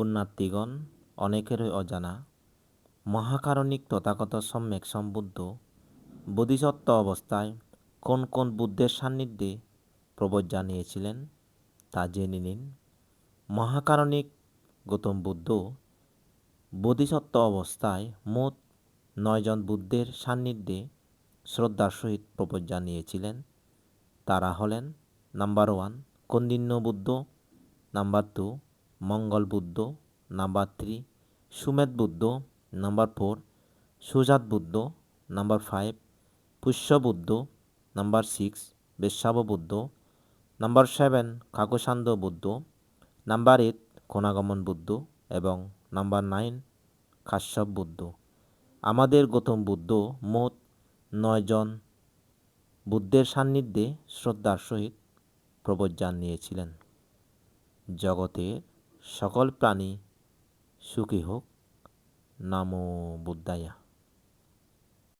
পুণ্যার্থীগণ অনেকেরই অজানা। মহাকারণিক তথাগত সম্যক সম্বুদ্ধ। বোধিসত্ত্ব অবস্থায় কোন কোন বুদ্ধের সান্নিধ্যে প্রবোধ জানিয়েছিলেন তা জেনে নিন। মহাকারণিক গৌতম বুদ্ধ বোধিসত্ত্ব অবস্থায় মোট নয়জন বুদ্ধের সান্নিধ্যে শ্রদ্ধার সহিত প্রবোধ জানিয়েছিলেন। তারা হলেন number one Kaundinya Buddha, number two Mangala Buddha, number three Sumedha Buddha, number four Sujata Buddha, number five Pushya Buddha, number six বেশ্যাব Buddha, number seven Kakusandha Buddha, number eight Konagamana Buddha এবং number nine Kashyap Buddha. আমাদের গৌতম বুদ্ধ মোট নয়জন বুদ্ধের সান্নিধ্যে শ্রদ্ধার সহিত প্রবোধ নিয়েছিলেন। জগতের সকল প্রাণী সুখী হোক। নামো বুদ্ধায়া।